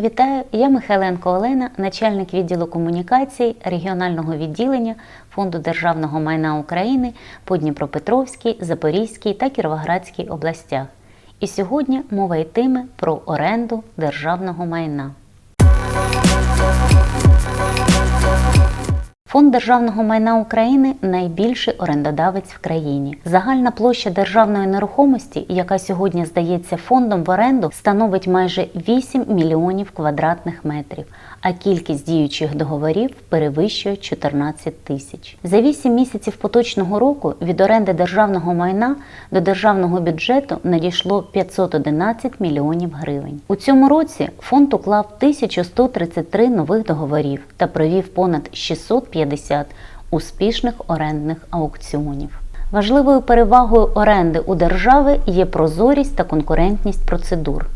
Вітаю, я Михайленко Олена, начальник відділу комунікацій регіонального відділення Фонду державного майна України по Дніпропетровській, Запорізькій та Кіровоградській областях. І сьогодні мова йтиме про оренду державного майна. Фонд державного майна України найбільший орендодавець в країні. Загальна площа державної нерухомості, яка сьогодні здається фондом в оренду, становить майже 8 мільйонів квадратних метрів, а кількість діючих договорів перевищує 14 тисяч. За 8 місяців поточного року від оренди державного майна до державного бюджету надійшло 511 мільйонів гривень. У цьому році фонд уклав 1133 нових договорів та провів понад 650 успішних орендних аукціонів. Важливою перевагою оренди у держави є прозорість та конкурентність процедур.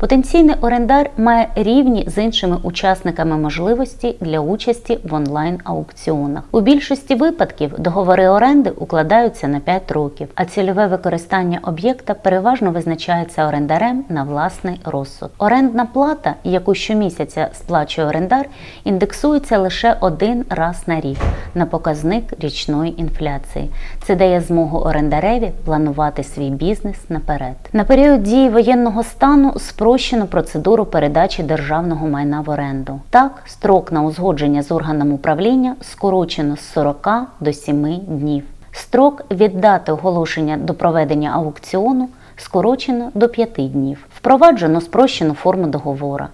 Потенційний орендар має рівні з іншими учасниками можливості для участі в онлайн-аукціонах. У більшості випадків договори оренди укладаються на 5 років, а цільове використання об'єкта переважно визначається орендарем на власний розсуд. Орендна плата, яку щомісяця сплачує орендар, індексується лише один раз на рік на показник річної інфляції. Це дає змогу орендареві планувати свій бізнес наперед. На період дії воєнного стану спрощено процедуру передачі державного майна в оренду. Так, строк на узгодження з органом управління скорочено з 40 до 7 днів. Строк від дати оголошення до проведення аукціону скорочено до 5 днів. Впроваджено спрощену форму договора.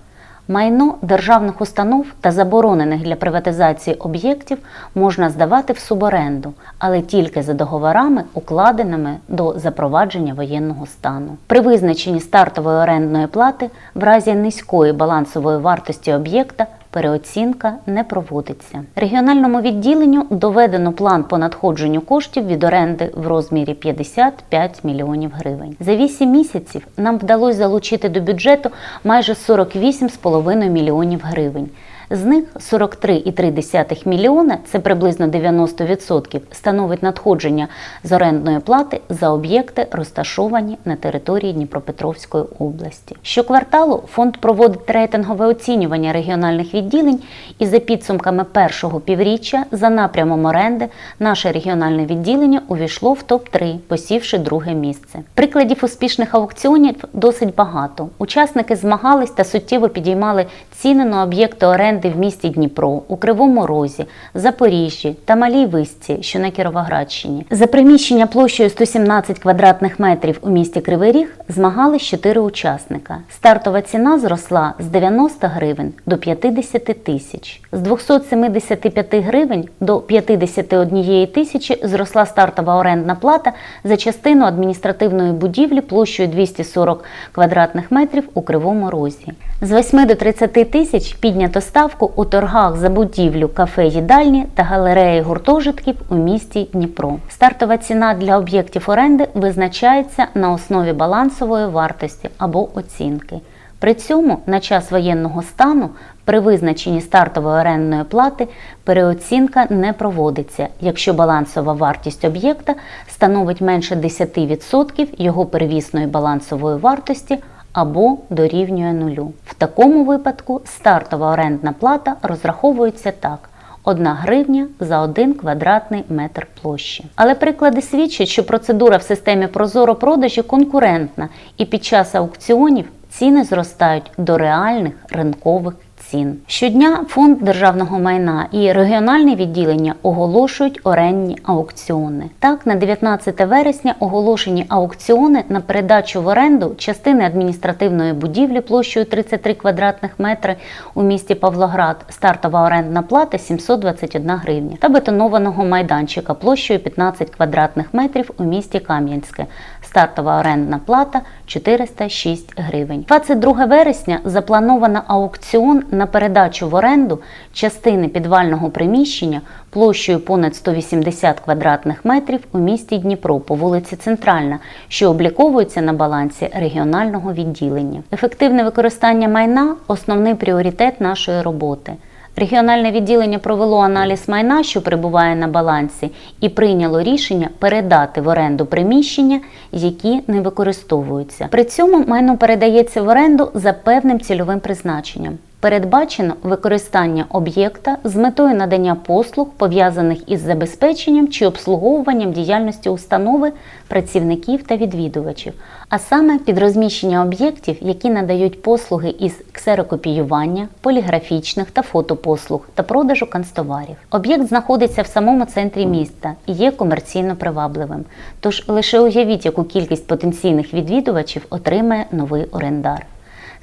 Майно державних установ та заборонених для приватизації об'єктів можна здавати в суборенду, але тільки за договорами, укладеними до запровадження воєнного стану. При визначенні стартової орендної плати в разі низької балансової вартості об'єкта переоцінка не проводиться. Регіональному відділенню доведено план по надходженню коштів від оренди в розмірі 55 мільйонів гривень. За 8 місяців нам вдалося залучити до бюджету майже 48,5 мільйонів гривень. З них 43,3 мільйона, це приблизно 90%, становить надходження з орендної плати за об'єкти, розташовані на території Дніпропетровської області. Щокварталу фонд проводить рейтингове оцінювання регіональних відділень і за підсумками першого півріччя за напрямом оренди наше регіональне відділення увійшло в топ-3, посівши друге місце. Прикладів успішних аукціонів досить багато. Учасники змагались та суттєво підіймали ціни на об'єкти оренди в місті Дніпро, у Кривому Розі, Запоріжжі та Малій Висці, що на Кіровоградщині. За приміщення площею 117 квадратних метрів у місті Кривий Ріг змагались 4 учасника. Стартова ціна зросла з 90 гривень до 50 тисяч. З 275 гривень до 51 тисячі зросла стартова орендна плата за частину адміністративної будівлі площею 240 квадратних метрів у Кривому Розі. З 8 до 30 тисяч піднято ставку у торгах за будівлю кафе, їдальні та галереї гуртожитків у місті Дніпро. Стартова ціна для об'єктів оренди визначається на основі балансової вартості або оцінки. При цьому на час воєнного стану при визначенні стартової орендної плати переоцінка не проводиться, якщо балансова вартість об'єкта становить менше 10% його первісної балансової вартості або дорівнює нулю. В такому випадку стартова орендна плата розраховується так. 1 гривня за 1 квадратний метр площі. Але приклади свідчать, що процедура в системі Прозоро продажі конкурентна і під час аукціонів ціни зростають до реальних ринкових цін. Щодня фонд державного майна і регіональне відділення оголошують орендні аукціони. Так, на 19 вересня оголошені аукціони на передачу в оренду частини адміністративної будівлі площею 33 квадратних метри у місті Павлоград. Стартова орендна плата 721 гривня та бетонованого майданчика площею 15 квадратних метрів у місті Кам'янське. Стартова орендна плата 406 гривень. 22 вересня заплановано аукціон на передачу в оренду частини підвального приміщення площею понад 180 квадратних метрів у місті Дніпро по вулиці Центральна, що обліковується на балансі регіонального відділення. Ефективне використання майна основний пріоритет нашої роботи. Регіональне відділення провело аналіз майна, що перебуває на балансі, і прийняло рішення передати в оренду приміщення, які не використовуються. При цьому майно передається в оренду за певним цільовим призначенням. Передбачено використання об'єкта з метою надання послуг, пов'язаних із забезпеченням чи обслуговуванням діяльності установи, працівників та відвідувачів, а саме під розміщення об'єктів, які надають послуги із ксерокопіювання, поліграфічних та фотопослуг та продажу канцтоварів. Об'єкт знаходиться в самому центрі міста і є комерційно привабливим. Тож лише уявіть, яку кількість потенційних відвідувачів отримає новий орендар.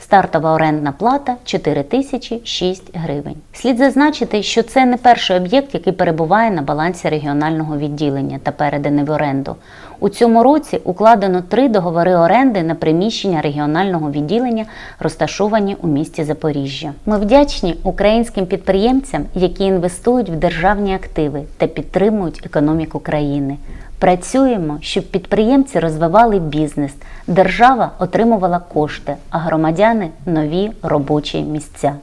Стартова орендна плата 4 тисячі 6 гривень. Слід зазначити, що це не перший об'єкт, який перебуває на балансі регіонального відділення та переданий в оренду. У цьому році укладено три договори оренди на приміщення регіонального відділення, розташовані у місті Запоріжжя. Ми вдячні українським підприємцям, які інвестують в державні активи та підтримують економіку країни. Працюємо, щоб підприємці розвивали бізнес, держава отримувала кошти, а громадяни нові робочі місця.